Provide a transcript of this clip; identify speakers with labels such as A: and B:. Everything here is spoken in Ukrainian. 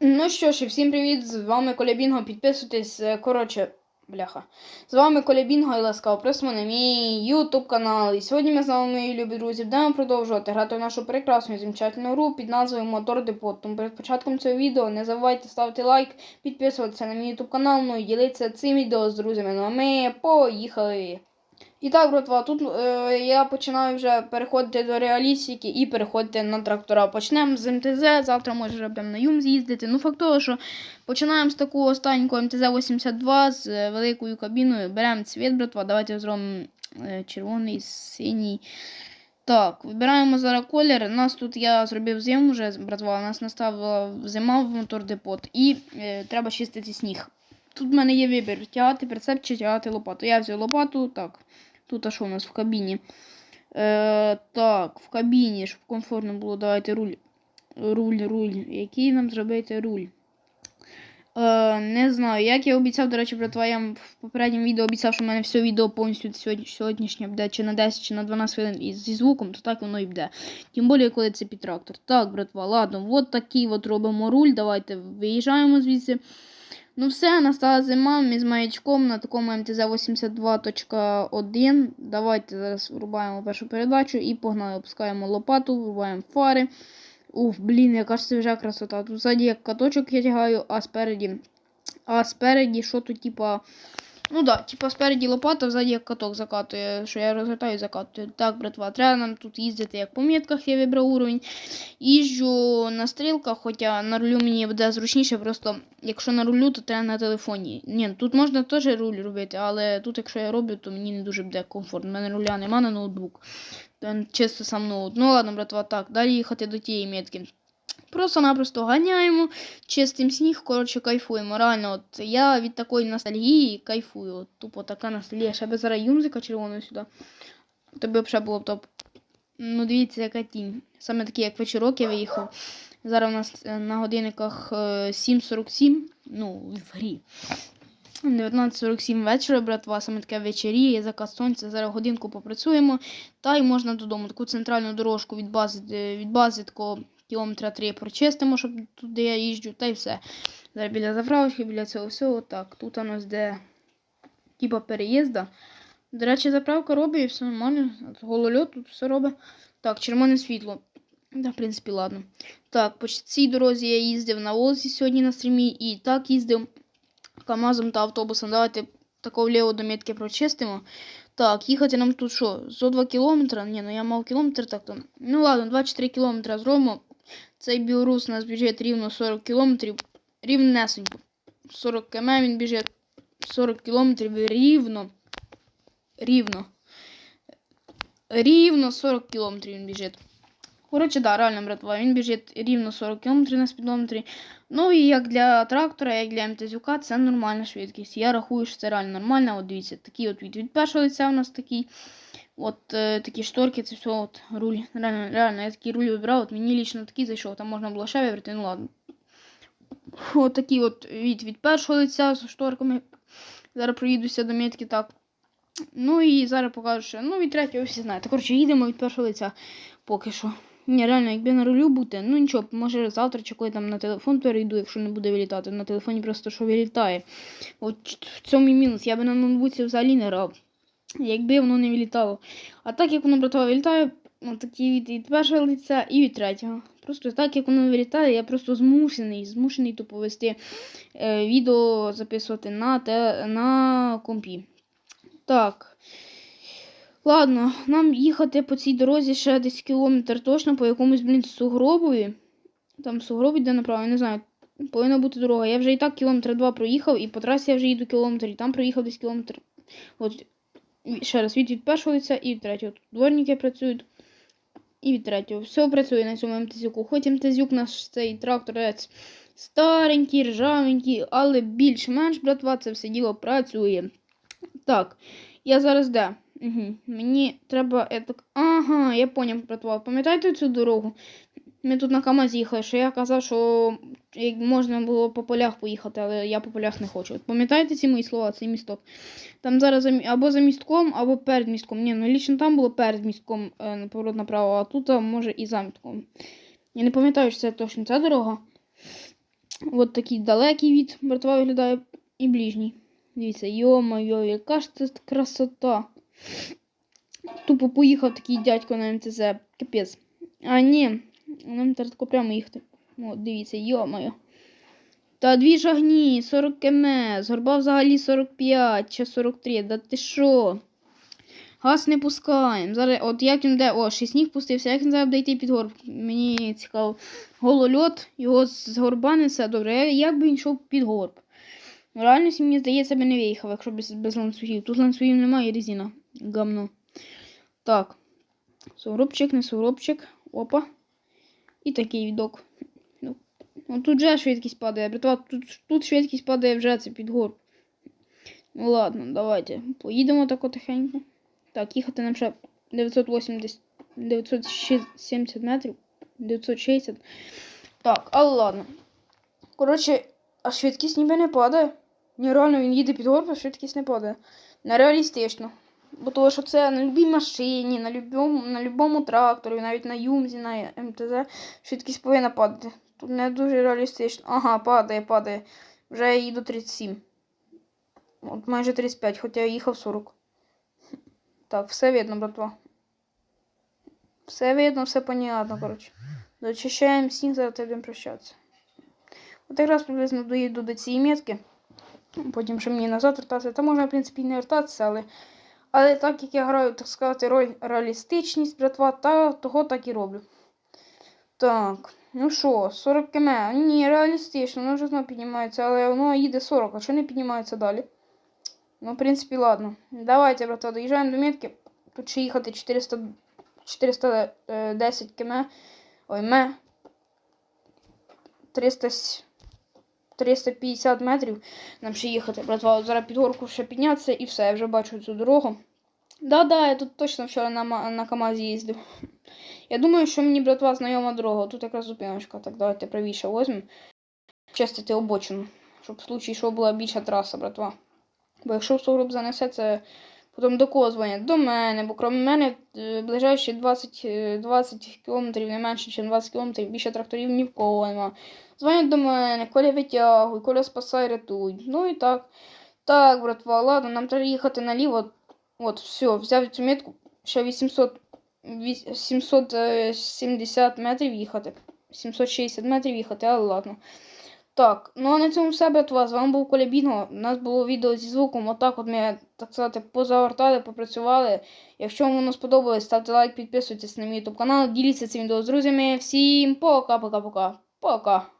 A: Ну що ж, і всім привіт! З вами Коля Бінго. Підписуйтесь. е, Коротше, бляха. З вами Коля Бінго і ласкаво просимо на мій YouTube канал. І сьогодні ми з вами, мої любі друзі, будемо продовжувати грати в нашу прекрасну і замечательну гру під назвою Мотор Депот. Тому перед початком цього відео не забувайте ставити лайк, підписуватися на мій YouTube канал, ну і ділитися цим відео з друзями. Ну а ми поїхали! І так, братва, тут е, я починаю вже переходити до реалістики і переходити на трактора. Почнемо з МТЗ, завтра може будемо на Юм з'їздити. Ну, факт того, що починаємо з такого останнього МТЗ-82 з е, великою кабіною. Беремо цвіт, братва, давайте зробимо е, червоний, синій. Так, вибираємо зараз колір. Нас тут я зробив зиму вже, братва, нас настала зима в мотор депот і е, треба чистити сніг. Тут в мене є вибір: тягати прицеп чи тягати лопату. Я взяв лопату, так. Тут а що у нас в кабіні? Е, так, в кабіні, щоб комфортно було, давайте руль. Руль, руль. Який нам зробити руль? Е, не знаю. Як я обіцяв, до речі, братва, я в попередньому відео обіцяв, що в мене все відео повністю сьогоднішнє буде чи на 10, чи на 12 хвилин зі звуком, то так воно і буде. Тим більше, коли це під трактор. Так, братва, ладно, от такий от робимо руль. Давайте виїжджаємо звідси. Ну все, настала зима. Ми з маячком на такому МТЗ 82.1. Давайте зараз врубаємо першу передачу і погнали. Опускаємо лопату, врубаємо фари. Уф, блін, яка ж це вже красота. Тут ззаді як каточок я тягаю, а спереді. А спереді, що тут, типа. Ну да, типа спереді лопата, ззаді як каток закатує, що я розгортаю і закатую. Так, братва, треба нам тут їздити як по метках, я вибрав уровень. Їжджу на стрілках, хоча на рулю мені буде зручніше, просто якщо на рулю, то треба на телефоні. Ні, тут можна теж руль робити, але тут, якщо я роблю, то мені не дуже буде комфортно. У мене руля нема на ноутбук. Чисто сам ноут. Ну ладно, братва, так, далі їхати до тієї метки. Просто-напросто ганяємо, чистим сніг, коротше, кайфуємо. Реально, от я від такої ностальгії кайфую. От, тупо така ностальгія. Ще би зараз юмзика червоного сюди. Тобі б ще було б топ. Ну, дивіться, яка тінь. Саме такий, як вечірок я виїхав. Зараз у нас е, на годинниках е, 7.47, ну, в грі. 19.47 вечора, братва, саме таке вечеріє, заказ сонця. Зараз годинку попрацюємо. Та й можна додому. Таку центральну дорожку від бази, е, від бази такого кілометра 3 прочистимо, щоб туди я їжджу, та й все. Зараз біля заправки, біля цього всього. Так, тут у нас де типа переїзда. До речі, заправка робить і все нормально. Голольот тут все робить. Так, червоне світло. Да, в принципі, ладно. Так, по цій дорозі я їздив на Волзі сьогодні на стрімі і так їздив КАМАЗом та автобусом. Давайте тако вліво до метки прочистимо. Так, їхати нам тут що? Зо 2 кілометри? Ні, ну я мав кілометр так то. Ну ладно, 24 кілометри зробимо. Цей білорус у нас біжить рівно 40 кілометрів. Рівнесенько. 40 км він біжить 40 кілометрів рівно. Рівно. Рівно 40 кілометрів він біжить. Коротше, да, реально, братва, він біжить рівно 40 км на спідометрі. Ну і як для трактора, як для МТЗюка, це нормальна швидкість. Я рахую, що це реально нормально. От дивіться, такий от від, від першого лиця у нас такий. От е, такі шторки, це все от руль. Реально, реально, я такий руль вибирав, от мені лічно такий зайшов, там можна було ще вибрати, ну ладно. От такий от від, від першого лиця з шторками. Зараз проїдуся до метки так. Ну і зараз покажу, що ну від третього всі знаєте. Коротше, їдемо від першого лиця поки що. Ні, реально, якби на рулю бути, ну нічого, може завтра чи коли там на телефон перейду, якщо не буде вилітати. На телефоні просто що вилітає. От в цьому і мінус. Я би на ноутбуці взагалі не грав, якби воно не вилітало. А так як воно братва вилітає, от такі від, від першого лиця і від третього. Просто так як воно вилітає, я просто змушений, змушений тупо вести е, відео записувати на, те, на компі. Так. Ладно, нам їхати по цій дорозі ще десь кілометр точно по якомусь, блін, сугробові. Там сугроб йде направо, я не знаю. Повинна бути дорога. Я вже і так кілометр два проїхав, і по трасі я вже їду кілометр, і там проїхав десь кілометр. От ще раз, від, від першого лиця і від третього. Тут дворники працюють. І від третього. Все працює на цьому МТЗюку. Хоч МТЗюк наш цей тракторець старенький, ржавенький, але більш-менш, братва, це все діло працює. Так, я зараз де? Угу. Мені треба. етак- Ага, я поняв, братва. Пам'ятаєте цю дорогу? Ми тут на КАМАЗі їхали, що я казав, що як можна було по полях поїхати, але я по полях не хочу. Пам'ятаєте ці мої слова, цей місток? Там зараз за або за містком, або перед містком. Ні, ну лічно там було перед містком е, поворот направо, а тут а, може і за містком. Я не пам'ятаю, що це точно ця дорога. От такий далекий від братва виглядає і ближній. Дивіться, йо-моє, яка ж це красота. Тупо поїхав такий дядько на МТЗ. Капець. А ні, нам треба прямо їхати. От, дивіться, йо-моє. Та дві ж огні, 40 км, горба взагалі 45 чи 43. Да ти що? Газ не пускаємо. Зараз, от як він де, о, ще сніг пустився, як він зараз буде йти під горб? Мені цікаво. Голольот, його з горба несе. Добре, як би він йшов під горб? В реальності, мені здається, би не виїхав, якщо без, без ланцюгів. Тут ланцюгів немає, резина. Гамно. Так. Сугробчик, не сугробчик. Опа. І такий відок. Ну, тут вже швидкість падає. Братва, тут, тут швидкість падає вже це під горб. Ну ладно, давайте. Поїдемо так тихенько. Так, їхати нам ще 980, 970 метрів. 960. Так, але ладно. Коротше, а швидкість ніби не падає. Ні, реально він їде під горб, а швидкість не падає. Нереалістично. Бо того, що це на любій машині, на любому, на любому тракторі, навіть на Юмзі, на МТЗ, швидкість повинна падати. Тут не дуже реалістично. Ага, падає, падає. Вже я їду 37. От майже 35, хоча я їхав 40. Так, все видно, братва. Все видно, все понятно, коротше. Дочищаємо сніг, зараз будемо прощатися. От якраз приблизно доїду до цієї метки. Потім ще мені назад вертатися. Та можна, в принципі, і не вертатися, але. Але так як я граю, так сказати, роль реалістичність, братва, та того так і роблю. Так, ну що, 40 км. Ні, реалістично, воно вже знову піднімається, але воно їде 40, а що не піднімається далі? Ну, в принципі, ладно. Давайте, брата, доїжджаємо до метки. Тут ще їхати 400, 410 км. Ой, ме. 300, 350 метрів. Нам ще їхати, братва. От Зараз під горку ще піднятися і все, я вже бачу цю дорогу. Да-да, я тут точно вчора на, на КАМАЗі їздив. Я думаю, що мені, братва, знайома дорога. Тут якраз зупиночка. Так, давайте правіше возьмемо. Чистити обочину. Щоб в случаї, що була більша траса, братва. Бо якщо сугроб занесе, це потім до кого дзвонять? До мене, бо крім мене е, ближайші 20, е, 20 кілометрів, не менше, ніж 20 кілометрів, більше тракторів ні в кого нема. Дзвонять до мене, Коля витягуй, Коля спасай, рятуй. Ну і так. Так, братва, ладно, нам треба їхати наліво. От, все, взяв цю метку, ще 800, віс- 770 метрів їхати. 760 метрів їхати, але ладно. Так, ну а на цьому все, братва. З вами був Коля Бінго. У нас було відео зі звуком. Отак от ми, так сказати, позавертали, попрацювали. Якщо вам воно сподобалось, ставте лайк, підписуйтесь на мій ютуб канал, діліться цим відео з друзями. Всім пока-пока-пока. Пока.